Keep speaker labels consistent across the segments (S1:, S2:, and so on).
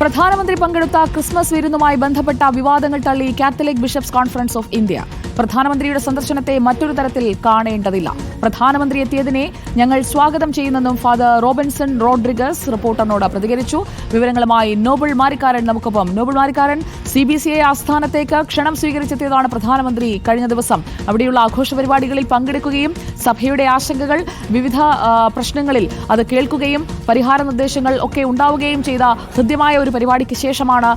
S1: പ്രധാനമന്ത്രി പങ്കെടുത്ത ക്രിസ്മസ് വിരുന്നുമായി ബന്ധപ്പെട്ട വിവാദങ്ങൾ തള്ളി Catholic Bishops Conference of India. പ്രധാനമന്ത്രിയുടെ സന്ദർശനത്തെ മറ്റൊരു തരത്തിൽ കാണേണ്ടതില്ല. പ്രധാനമന്ത്രി എത്തിയതിനെ ഞങ്ങൾ സ്വാഗതം ചെയ്യുന്നെന്നും ഫാദർ റോബിൻസൺ റോഡ്രിഗസ് റിപ്പോർട്ടറിനോട് പ്രതികരിച്ചു. വിവരങ്ങളുമായി നോബിൾ മാരിക്കാരൻ നമുക്കൊപ്പം. Noble Marikkaran C B C I ആസ്ഥാനത്തേക്ക് ക്ഷണം സ്വീകരിച്ചെത്തിയതാണ് പ്രധാനമന്ത്രി കഴിഞ്ഞ ദിവസം. അവിടെയുള്ള ആഘോഷ പരിപാടികളിൽ പങ്കെടുക്കുകയും സഭയുടെ ആശങ്കകൾ വിവിധ പ്രശ്നങ്ങളിൽ അത് കേൾക്കുകയും പരിഹാര നിർദ്ദേശങ്ങൾ ഒക്കെ ഉണ്ടാവുകയും ചെയ്ത ഹൃദ്യമായ ഒരു പരിപാടിക്ക് ശേഷമാണ്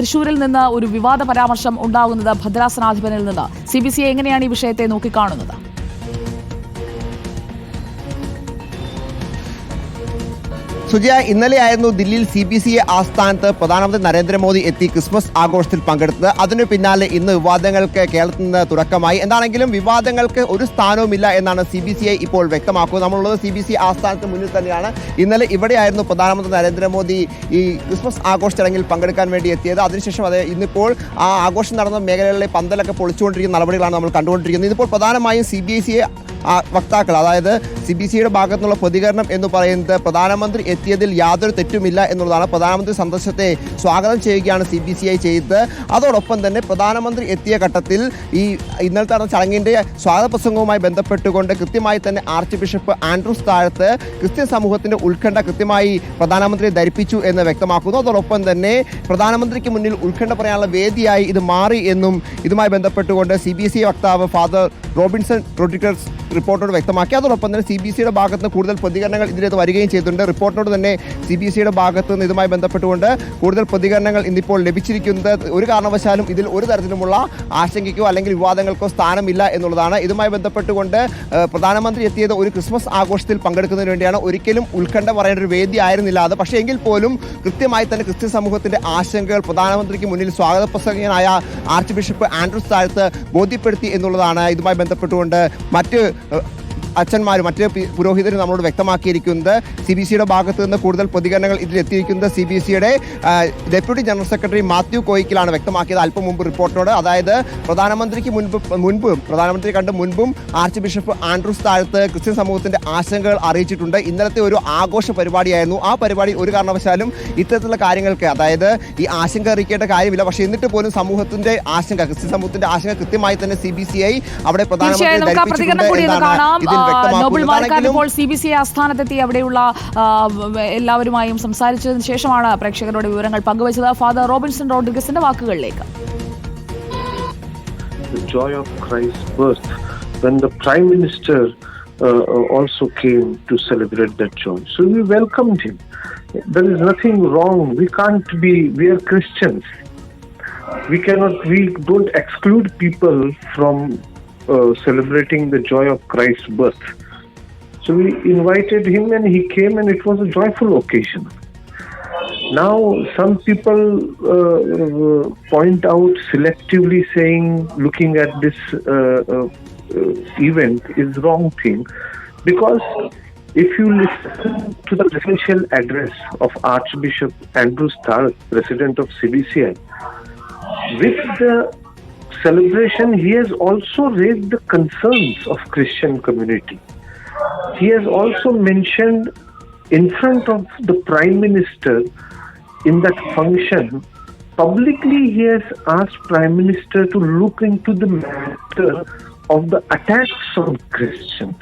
S1: തൃശൂരിൽ നിന്ന് ഒരു വിവാദ പരാമർശം ഉണ്ടാകുന്നത് ഭദ്രാസനാധിപനിൽ നിന്ന്. സി ബി സി എങ്ങനെയാണ് ഈ വിഷയത്തെ നോക്കിക്കാണുന്നത്?
S2: സുജയ ഇന്നലെയായിരുന്നു ദില്ലിയിൽ സി ബി സി എ ആസ്ഥാനത്ത് പ്രധാനമന്ത്രി നരേന്ദ്രമോദി എത്തി ക്രിസ്മസ് ആഘോഷത്തിൽ പങ്കെടുത്തത്. അതിനു പിന്നാലെ ഇന്ന് വിവാദങ്ങൾക്ക് കേരളത്തിൽ നിന്ന് തുടക്കമായി. എന്താണെങ്കിലും വിവാദങ്ങൾക്ക് ഒരു സ്ഥാനവുമില്ല എന്നാണ് സി ബി സി ഐ ഇപ്പോൾ വ്യക്തമാക്കുന്നത്. നമ്മളുള്ളത് സി ബി സി ആസ്ഥാനത്തിന് മുന്നിൽ തന്നെയാണ്. ഇന്നലെ ഇവിടെയായിരുന്നു പ്രധാനമന്ത്രി നരേന്ദ്രമോദി ഈ ക്രിസ്മസ് ആഘോഷ ചടങ്ങിൽ പങ്കെടുക്കാൻ വേണ്ടി എത്തിയത്. അതിനുശേഷം അത് ഇന്നിപ്പോൾ ആ ആഘോഷം നടന്ന മേഖലകളിലെ പന്തലൊക്കെ പൊളിച്ചുകൊണ്ടിരിക്കുന്ന നടപടികളാണ് നമ്മൾ കണ്ടുകൊണ്ടിരിക്കുന്നത്. ഇതിപ്പോൾ പ്രധാനമായും സി ബി ഐ ആ വക്താക്കൾ അതായത് സി ബി സിയുടെ ഭാഗത്തു നിന്നുള്ള പ്രതികരണം എന്ന് പറയുന്നത് പ്രധാനമന്ത്രി എത്തിയതിൽ യാതൊരു തെറ്റുമില്ല എന്നുള്ളതാണ്. പ്രധാനമന്ത്രി സന്ദർശനത്തെ സ്വാഗതം ചെയ്യുകയാണ് സി ബി സി ഐ ചെയ്തത്. അതോടൊപ്പം തന്നെ പ്രധാനമന്ത്രി എത്തിയ ഘട്ടത്തിൽ ഈ ഇന്നലത്തെ നടന്ന ചടങ്ങിന്റെ സ്വാഗത പ്രസംഗവുമായി ബന്ധപ്പെട്ടുകൊണ്ട് കൃത്യമായി തന്നെ arch bishop Andrews Thazhath Christian സമൂഹത്തിന്റെ ഉത്കണ്ഠ കൃത്യമായി പ്രധാനമന്ത്രി ധരിപ്പിച്ചു എന്ന് വ്യക്തമാക്കുന്നു. അതോടൊപ്പം തന്നെ പ്രധാനമന്ത്രിക്ക് മുന്നിൽ ഉത്കണ്ഠ പറയാനുള്ള വേദിയായി ഇത് മാറി എന്നും ഇതുമായി ബന്ധപ്പെട്ടുകൊണ്ട് സി ബി സി വക്താവ് ഫാദർ റോബിൻസൺ റോഡ്രിഗസ് റിപ്പോർട്ടോട് വ്യക്തമാക്കി. അതോടൊപ്പം തന്നെ സി ബി സിയുടെ ഭാഗത്ത് നിന്ന് കൂടുതൽ പ്രതികരണങ്ങൾ ഇതിനകത്ത് വരികയും ചെയ്തിട്ടുണ്ട്. റിപ്പോർട്ടിനോട് തന്നെ സി ബി സിയുടെ ഭാഗത്ത് നിന്ന് ഇതുമായി ബന്ധപ്പെട്ടുകൊണ്ട് കൂടുതൽ പ്രതികരണങ്ങൾ ഇന്നിപ്പോൾ ലഭിച്ചിരിക്കുന്നത് ഒരു കാരണവശാലും ഇതിൽ ഒരു തരത്തിലുമുള്ള ആശങ്കയ്ക്കോ അല്ലെങ്കിൽ വിവാദങ്ങൾക്കോ സ്ഥാനമില്ല എന്നുള്ളതാണ്. ഇതുമായി ബന്ധപ്പെട്ടുകൊണ്ട് പ്രധാനമന്ത്രി എത്തിയത് ഒരു ക്രിസ്മസ് ആഘോഷത്തിൽ പങ്കെടുക്കുന്നതിന് വേണ്ടിയാണ്. ഒരിക്കലും ഉത്കണ്ഠ പറയേണ്ട ഒരു വേദി ആയിരുന്നില്ല അത് പക്ഷേ എങ്കിൽ പോലും കൃത്യമായി തന്നെ ക്രിസ്ത്യൻ സമൂഹത്തിന്റെ ആശങ്കകൾ പ്രധാനമന്ത്രിക്ക് മുന്നിൽ സ്വാഗത പ്രസംഗനായ ആർച്ച് ബിഷപ്പ് ആൻഡ്രൂസ് താഴത്ത് ബോധ്യപ്പെടുത്തി എന്നുള്ളതാണ്. ഇതുമായി ബന്ധപ്പെട്ടുകൊണ്ട് മറ്റ് Uh, അച്ഛന്മാരും മറ്റ് പുരോഹിതരും നമ്മളോട് വ്യക്തമാക്കിയിരിക്കുന്നത് സി ബി സിയുടെ ഭാഗത്ത് നിന്ന് കൂടുതൽ പ്രതികരണങ്ങൾ ഇതിൽ എത്തിയിരിക്കുന്നത് സി ബി സിയുടെ ഡെപ്യൂട്ടി ജനറൽ സെക്രട്ടറി മാത്യു കോയിക്കിലാണ് വ്യക്തമാക്കിയത് അല്പം മുമ്പ് റിപ്പോർട്ടിനോട്. അതായത് പ്രധാനമന്ത്രിക്ക് മുൻപ് മുൻപും പ്രധാനമന്ത്രി കണ്ട് മുൻപും arch bishop Andrews Thazhath Christian സമൂഹത്തിന്റെ ആശങ്കകൾ അറിയിച്ചിട്ടുണ്ട്. ഇന്നലത്തെ ഒരു ആഘോഷ പരിപാടിയായിരുന്നു. ആ പരിപാടി ഒരു കാരണവശാലും ഇത്തരത്തിലുള്ള കാര്യങ്ങൾക്ക് അതായത് ഈ ആശങ്ക അറിയിക്കേണ്ട കാര്യമില്ല. പക്ഷേ എന്നിട്ട് പോലും സമൂഹത്തിന്റെ ആശങ്ക ക്രിസ്ത്യൻ സമൂഹത്തിന്റെ ആശങ്ക കൃത്യമായി തന്നെ സി ബി സി ഐ അവിടെ പ്രധാനമന്ത്രി
S1: തീർച്ചയായും നമുക്ക് ആ പ്രതികരണം
S2: ധരിപ്പിച്ചിട്ടുണ്ട്
S1: കൂടി ഒന്ന്
S2: എന്നാണ്
S1: കാണാം
S2: ഇതിൽ
S1: ആ, നോബിൾ
S2: വ്യക്തമാക്കുന്നത്
S1: മാർക്കാർ
S2: ആണെങ്കിലും
S1: ഇപ്പോൾ സി ബി സി ആസ്ഥാനത്തെത്തി അവിടെയുള്ള എല്ലാവരുമായും സംസാരിച്ചതിന് ശേഷമാണ് പ്രേക്ഷകരോട് വിവരങ്ങൾ പങ്കുവച്ചത് ഫാദർ റോബിൻസൺ റോഡ്രിഗസിന്റെ വാക്കുകളിലേക്ക്
S3: the joy of Christ's birth when the Prime Minister uh, also came to celebrate that joy. So we welcomed him. There is nothing wrong. We can't be, we are Christians. We cannot, we don't exclude people from uh, celebrating the joy of Christ's birth. So we invited him and he came and it was a joyful occasion. Now, some people uh, point out selectively saying looking at this uh, uh, event is wrong thing because if you listen to the presidential address of Archbishop Andrew Starr, president of CBCI, with the celebration, he has also raised the concerns of Christian community. He has also mentioned in front of the Prime Minister in that function, publicly he has asked Prime Minister to look into the matter of the attacks on Christians.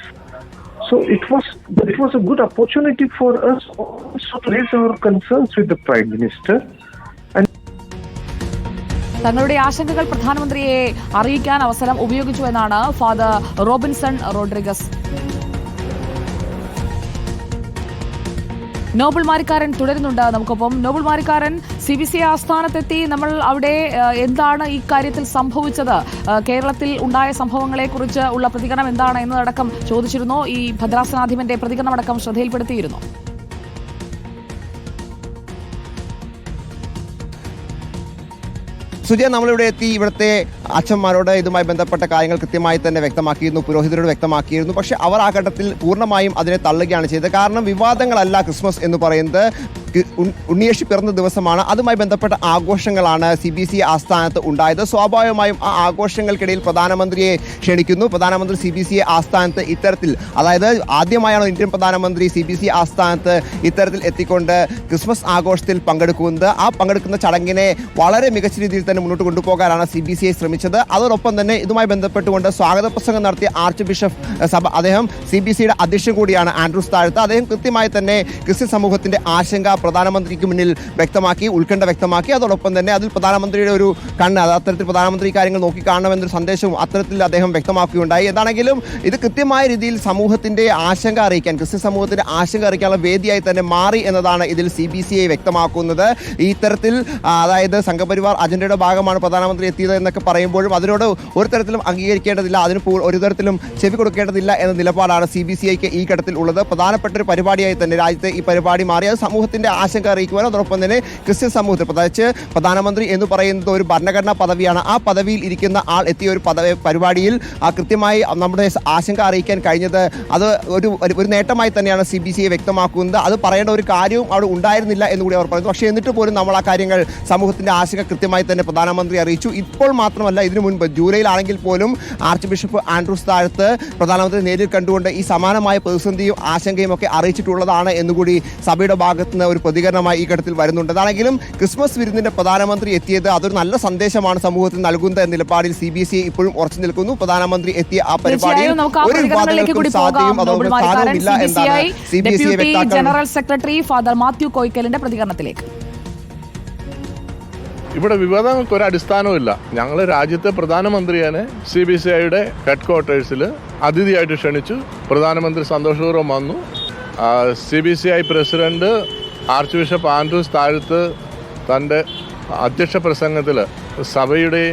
S3: So it was it was a good opportunity for us also to raise our concerns with the Prime Minister
S1: തങ്ങളുടെ ആശങ്കകൾ പ്രധാനമന്ത്രിയെ അറിയിക്കാൻ അവസരം ഉപയോഗിച്ചു എന്നാണ് Father Robinson Rodrigues. Noble Marikkaran തുടരുന്നുണ്ട്. നമുക്കൊപ്പം Noble Marikkaran C B C ആസ്ഥാനത്തെത്തി നമ്മൾ അവിടെ എന്താണ് ഈ കാര്യത്തിൽ സംഭവിച്ചത്? കേരളത്തിൽ ഉണ്ടായ സംഭവങ്ങളെക്കുറിച്ച് ഉള്ള പ്രതികരണം എന്താണ് എന്നതടക്കം ചോദിച്ചിരുന്നു. ഈ ഭദ്രാസനാധിപന്റെ പ്രതികരണമടക്കം ശ്രദ്ധയിൽപ്പെടുത്തിയിരുന്നു.
S2: സുജയ നമ്മളിവിടെ എത്തി. ഇവിടുത്തെ അച്ഛന്മാരോട് ഇതുമായി ബന്ധപ്പെട്ട കാര്യങ്ങൾ കൃത്യമായി തന്നെ വ്യക്തമാക്കിയിരുന്നു പുരോഹിതരോട് വ്യക്തമാക്കിയിരുന്നു. പക്ഷേ അവർ ആ ഘട്ടത്തിൽ പൂർണമായും അതിനെ തള്ളുകയാണ് ചെയ്തത്. കാരണം വിവാദങ്ങളല്ല ക്രിസ്മസ് എന്ന് പറയുന്നത്. ഉണ്ണിയേഷി പിറന്ന ദിവസമാണ്. അതുമായി ബന്ധപ്പെട്ട ആഘോഷങ്ങളാണ് സി ബി സി ആസ്ഥാനത്ത് ഉണ്ടായത്. സ്വാഭാവികമായും ആ ആഘോഷങ്ങൾക്കിടയിൽ പ്രധാനമന്ത്രിയെ ക്ഷണിക്കുന്നു. പ്രധാനമന്ത്രി സി ബി സി ആസ്ഥാനത്ത് ഇത്തരത്തിൽ അതായത് ആദ്യമായാണ് ഇന്ത്യൻ പ്രധാനമന്ത്രി സി ബി സി ആസ്ഥാനത്ത് ഇത്തരത്തിൽ എത്തിക്കൊണ്ട് ക്രിസ്മസ് ആഘോഷത്തിൽ പങ്കെടുക്കുന്നത്. ആ പങ്കെടുക്കുന്ന ചടങ്ങിനെ വളരെ മികച്ച രീതിയിൽ തന്നെ മുന്നോട്ട് കൊണ്ടുപോകാനാണ് സി ബി സി ഐ ശ്രമിച്ചത് അതോടൊപ്പം തന്നെ ഇതുമായി ബന്ധപ്പെട്ടുകൊണ്ട് സ്വാഗത പ്രസംഗം നടത്തിയ ആർച്ച് ബിഷപ്പ് സഭ അദ്ദേഹം സി ബി സിയുടെ അധ്യക്ഷൻ കൂടിയാണ് ആൻഡ്രൂസ് താഴത്ത്. അദ്ദേഹം കൃത്യമായി തന്നെ ക്രിസ്ത്യൻ സമൂഹത്തിന്റെ ആശങ്ക പ്രധാനമന്ത്രിക്ക് മുന്നിൽ വ്യക്തമാക്കി ഉത്കണ്ഠ വ്യക്തമാക്കി. അതോടൊപ്പം തന്നെ അതിൽ പ്രധാനമന്ത്രിയുടെ ഒരു കണ്ണ് അത് അത്തരത്തിൽ പ്രധാനമന്ത്രി കാര്യങ്ങൾ നോക്കിക്കാണണമെന്നൊരു സന്ദേശവും അത്തരത്തിൽ അദ്ദേഹം വ്യക്തമാക്കുകയുണ്ടായി. എന്താണെങ്കിലും ഇത് കൃത്യമായ രീതിയിൽ സമൂഹത്തിന്റെ ആശങ്ക അറിയിക്കാൻ ക്രിസ്ത്യൻ സമൂഹത്തിന്റെ ആശങ്ക അറിയിക്കാനുള്ള വേദിയായി തന്നെ മാറി എന്നതാണ് ഇതിൽ സി ബി സി ഐ വ്യക്തമാക്കുന്നത് ഇത്തരത്തിൽ അതായത് സംഘപരിവാർ അജണ്ടയുടെ ഭാഗമാണ് പ്രധാനമന്ത്രി എത്തിയത് എന്നൊക്കെ പറയുമ്പോഴും അതിനോട് ഒരു തരത്തിലും അംഗീകരിക്കേണ്ടതില്ല അതിന് ഒരു തരത്തിലും ചെവി കൊടുക്കേണ്ടതില്ല എന്ന നിലപാടാണ് സി ബി സി ഐക്ക് ഈ ഘട്ടത്തിൽ ഉള്ളത്. പ്രധാനപ്പെട്ട ഒരു പരിപാടിയായി തന്നെ രാജ്യത്തെ ഈ പരിപാടി മാറി. അത് സമൂഹത്തിന്റെ ആശങ്ക അറിയിക്കുവാനും അതോടൊപ്പം തന്നെ ക്രിസ്ത്യൻ സമൂഹത്തിൽ പ്രത്യേകിച്ച് പ്രധാനമന്ത്രി എന്ന് പറയുന്നത് ഒരു ഭരണഘടനാ പദവിയാണ്. ആ പദവിയിൽ ഇരിക്കുന്ന ആൾ എത്തിയ ഒരു പദവി പരിപാടിയിൽ കൃത്യമായി നമ്മുടെ ആശങ്ക അറിയിക്കാൻ കഴിഞ്ഞത് അത് ഒരു ഒരു- ഒരു നേട്ടമായി തന്നെയാണ് സി ബി സി ഐ വ്യക്തമാക്കുന്നത്. അത് പറയേണ്ട ഒരു കാര്യവും അവിടെ ഉണ്ടായിരുന്നില്ല എന്ന് കൂടി അവർ പറയുന്നു. പക്ഷേ എന്നിട്ട് പോലും നമ്മൾ ആ കാര്യങ്ങൾ സമൂഹത്തിന്റെ ആശങ്ക കൃത്യമായി തന്നെ പ്രധാനമന്ത്രി അറിയിച്ചു. ഇപ്പോൾ മാത്രമല്ല ഇതിനു മുൻപ് ജൂലൈയിലാണെങ്കിൽ പോലും ആർച്ച് ബിഷപ്പ് ആൻഡ്രൂസ് താഴത്ത് പ്രധാനമന്ത്രി നേരിൽ കണ്ടുകൊണ്ട് ഈ സമാനമായ പ്രതിസന്ധിയും ആശങ്കയും ഒക്കെ അറിയിച്ചിട്ടുള്ളതാണ് എന്നുകൂടി സഭയുടെ ഭാഗത്ത് നിന്ന് ഒരു പ്രതികരണമായി ഈ ഘട്ടത്തിൽ വരുന്നുണ്ട്. അതാണെങ്കിലും ക്രിസ്മസ് വിരുന്നിന്റെ പ്രധാനമന്ത്രി എത്തിയത് അതൊരു നല്ല സന്ദേശമാണ് സമൂഹത്തിൽ നൽകുന്നത് എന്ന നിലപാടിൽ സി ബി എസ് ഇ ഇപ്പോഴും ഉറച്ചു നിൽക്കുന്നു. പ്രധാനമന്ത്രി എത്തിയ ആ പരിപാടിയിൽ ഒരു വിവാദങ്ങൾക്കും സ്ഥാനവുമില്ല
S1: സി ബി എസ് ഇ
S2: എന്നാണ്
S1: ജനറൽ സെക്രട്ടറി ഫാദർ മാത്യു കോയ്ക്കലിന്റെ പ്രതികരണത്തിലേക്ക്.
S4: ഇവിടെ വിവാദങ്ങൾക്ക് ഒരു അടിസ്ഥാനവുമില്ല ഞങ്ങൾ രാജ്യത്തെ പ്രധാനമന്ത്രിയെ സി ബി സി ഐയുടെ ഹെഡ് ക്വാർട്ടേഴ്സിൽ അതിഥിയായിട്ട് ക്ഷണിച്ചു. പ്രധാനമന്ത്രി സന്തോഷപൂർവം വന്നു. C B C I president Archbishop Andrews Thazhath തന്റെ അധ്യക്ഷ പ്രസംഗത്തിൽ സഭയുടെ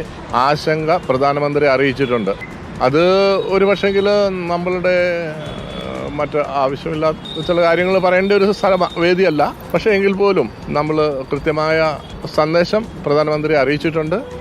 S4: ആശങ്ക പ്രധാനമന്ത്രി അറിയിച്ചിട്ടുണ്ട്. അത് ഒരു പക്ഷെങ്കിൽ നമ്മളുടെ മറ്റ് ആവശ്യമില്ലാത്ത ചില കാര്യങ്ങൾ പറയേണ്ട ഒരു സ്ഥലം വേദിയല്ല. പക്ഷേ എങ്കിൽ പോലും നമ്മൾ കൃത്യമായ സന്ദേശം പ്രധാനമന്ത്രി അറിയിച്ചിട്ടുണ്ട്.